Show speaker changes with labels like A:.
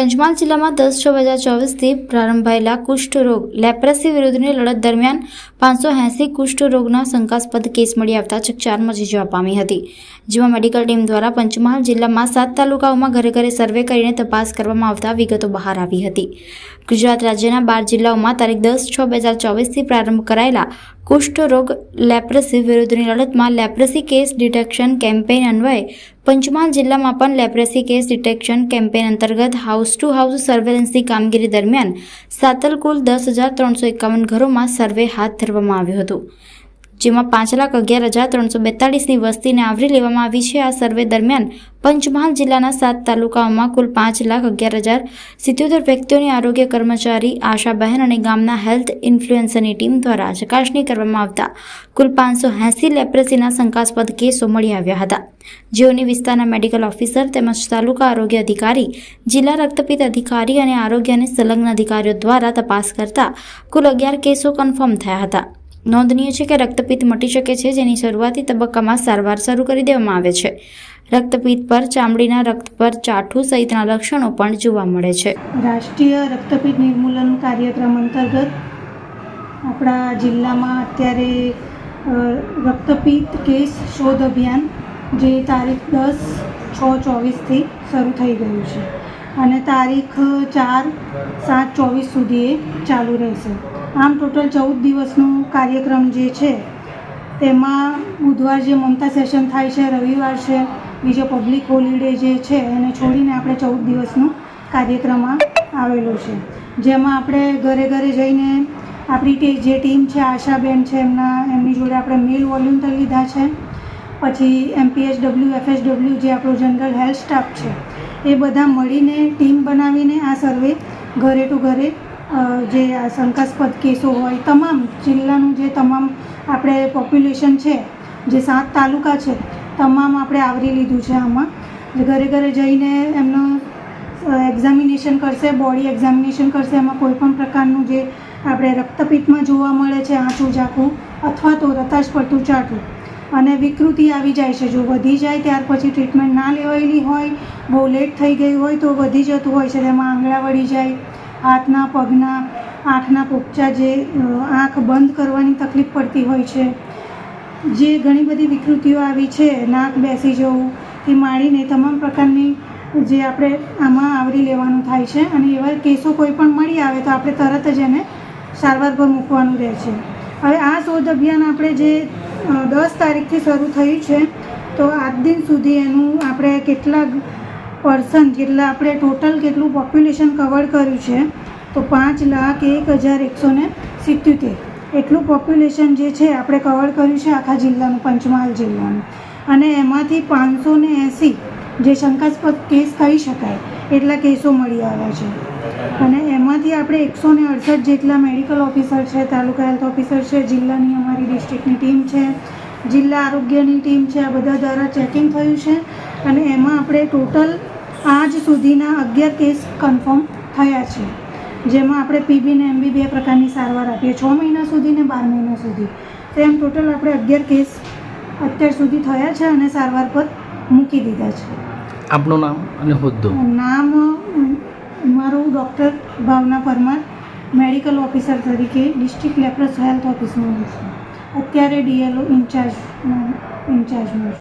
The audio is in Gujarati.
A: પંચમહાલ જિલ્લામાં દસ છ બે હજાર ચોવીસથી પ્રારંભાયેલા કુષ્ઠરોગ, લેપ્રસી વિરુદ્ધની લડત દરમિયાન પાંચસો એંસી કુષ્ઠરોગના શંકાસ્પદ કેસ મળી આવતા ચકચાર મચી જવા પામી હતી. જેમાં મેડિકલ ટીમ દ્વારા પંચમહાલ જિલ્લામાં સાત તાલુકાઓમાં ઘરે ઘરે સર્વે કરીને તપાસ કરવામાં આવતા વિગતો બહાર આવી હતી. ગુજરાત રાજ્યના બાર જિલ્લાઓમાં તારીખ દસ છ બે હજાર ચોવીસથી પ્રારંભ કરાયેલા કુષ્ઠરોગ, લેપ્રસી વિરુદ્ધની લડતમાં લેપ્રસી કેસ ડિટેક્શન કેમ્પેઇન અન્વયે. પંચમહાલ જિલ્લામાં પણ લેપ્રેસી કેસ ડિટેક્શન કેમ્પેઇન અંતર્ગત હાઉસ ટુ હાઉસ સર્વેલન્સની કામગીરી દરમિયાન સાતલ કુલ દસ હજાર ત્રણસો એકાવન ઘરોમાં સર્વે હાથ ધરવામાં આવ્યો હતું. જેમાં પાંચ લાખ અગિયાર હજાર ત્રણસો બેતાળીસની વસ્તીને આવરી લેવામાં આવી છે. આ સર્વે દરમિયાન પંચમહાલ જિલ્લાના સાત તાલુકાઓમાં કુલ પાંચ લાખ અગિયાર હજાર સિત્યોતેર વ્યક્તિઓની આરોગ્ય કર્મચારી આશાબહેન અને ગામના હેલ્થ ઇન્ફ્લુએન્સરની ટીમ દ્વારા ચકાસણી કરવામાં આવતા કુલ પાંચસો એંસી લેપ્રેસીના શંકાસ્પદ કેસો મળી આવ્યા હતા. જેઓની વિસ્તારના મેડિકલ ઓફિસર તેમજ તાલુકા આરોગ્ય અધિકારી, જિલ્લા રક્તપિત અધિકારી અને આરોગ્ય અને સંલગ્ન અધિકારીઓ દ્વારા તપાસ કરતા કુલ અગિયાર કેસો કન્ફર્મ થયા હતા. નોંધનીય છે કે રક્તપિત્ત મટી શકે છે, જેની શરૂઆતી તબક્કામાં સારવાર શરૂ કરી દેવામાં આવે છે. રક્તપિત્ત પર ચામડીના રક્ત પર ચાઠું સહિતના લક્ષણો પણ જોવા મળે છે.
B: રાષ્ટ્રીય રક્તપિત્ત નિર્મૂલન કાર્યક્રમ અંતર્ગત આપણા જિલ્લામાં અત્યારે રક્તપિત્ત કેસ શોધ અભિયાન જે તારીખ દસ છ ચોવીસથી શરૂ થઈ ગયું છે. અને તારીખ ચાર સાત ચોવીસ સુધી એ ચાલુ રહેશે. આમ ટોટલ ચૌદ દિવસનો કાર્યક્રમ જે છે, તેમાં બુધવાર જે મમતા સેશન થાય છે, રવિવાર છે, બીજો પબ્લિક હોલિડે જે છે, એને છોડીને આપણે ચૌદ દિવસનો કાર્યક્રમ આવેલો છે. જેમાં આપણે ઘરે ઘરે જઈને આપણી જે ટીમ છે, આશાબેન છે, એમના, એમની જોડે આપણે મેલ વોલ્યુન્ટર લીધા છે. પછી એમપીએચ ડબલ્યુ એફએસડબલ્યુ જે આપણો જનરલ હેલ્થ સ્ટાફ છે એ બધા મળીને ટીમ બનાવીને આ સર્વે ઘરે ટુ ઘરે જે આ શંકાસ્પદ કેસો હોય, તમામ જિલ્લાનું જે તમામ આપણે પોપ્યુલેશન છે, જે સાત તાલુકા છે, તમામ આપણે આવરી લીધું છે આમાં. જે ઘરે ઘરે જઈને એમનું એક્ઝામિનેશન કરશે બોડી એક્ઝામિનેશન કરશે, એમાં કોઈ પણ પ્રકારનું જે આપણે રક્તપિત્તમાં જોવા મળે છે આંચું ઝાંખું, અથવા તો રતાશ પડતું ચાટું. અને વિકૃતિ આવી જાય છે. જો વધી જાય ત્યાર પછી ટ્રીટમેન્ટ ના લેવાયેલી હોય, બહુ લેટ થઈ ગઈ હોય તો વધી જતું હોય છે. તેમાં આંગળા વળી જાય, હાથના પગના, આંખના પોપચા જે આંખ બંધ કરવાની તકલીફ પડતી હોય છે. જે ઘણી બધી વિકૃતિઓ આવી છે, નાક બેસી જવું તે માળીને તમામ પ્રકારની જે આપણે આમાં આવરી લેવાનું થાય છે. અને એવા કેસો કોઈ પણ મળી આવે તો આપણે તરત જ એને સારવાર પર મૂકવાનું રહે છે. હવે આ શોધ અભિયાન આપણે જે દસ તારીખથી શરૂ થયું છે. તો આજ દિન સુધી એનું આપણે કેટલા પર્સન કેટલા આપણે ટોટલ કેટલું પોપ્યુલેશન કવર કર્યું છે, તો પાંચ લાખ એક હજાર એકસો ને સિત્યોતેર. એટલું પોપ્યુલેશન જે છે આપણે કવર કર્યું છે આખા જિલ્લાનું, પંચમહાલ જિલ્લાનું. અને એમાંથી પાંચસો ને એંસી જે શંકાસ્પદ કેસ કહી શકાય એટલા કેસો મળી આવ્યા છે. અને એમાંથી આપણે એકસો ને અડસઠ જેટલા મેડિકલ ઓફિસર છે, તાલુકા હેલ્થ ઓફિસર છે, જિલ્લાની અમારી ડિસ્ટ્રિક્ટની ટીમ છે, જિલ્લા આરોગ્યની ટીમ છે, આ બધા દ્વારા ચેકિંગ થયું છે. અને એમાં આપણે ટોટલ આજ સુધીના અગિયાર કેસ કન્ફર્મ થયા છે. જેમાં આપણે પીબી ને એમબી બે પ્રકારની સારવાર આપીએ, છ મહિના સુધી ને બાર મહિના સુધી. તો એમ ટોટલ આપણે અગિયાર કેસ અત્યાર સુધી થયા છે અને સારવાર પર મૂકી દીધા છે.
C: આપનું નામ અને હોદ્દો?
B: નામ, મારું doctor Bhavna Parmar, medical officer તરીકે ડિસ્ટ્રિક્ટ લેપ્રસ હેલ્થ ઓફિસમાં છું. અત્યારે ડીએલઓ ઇન્ચાર્જ, ઇન્ચાર્જમાં છું.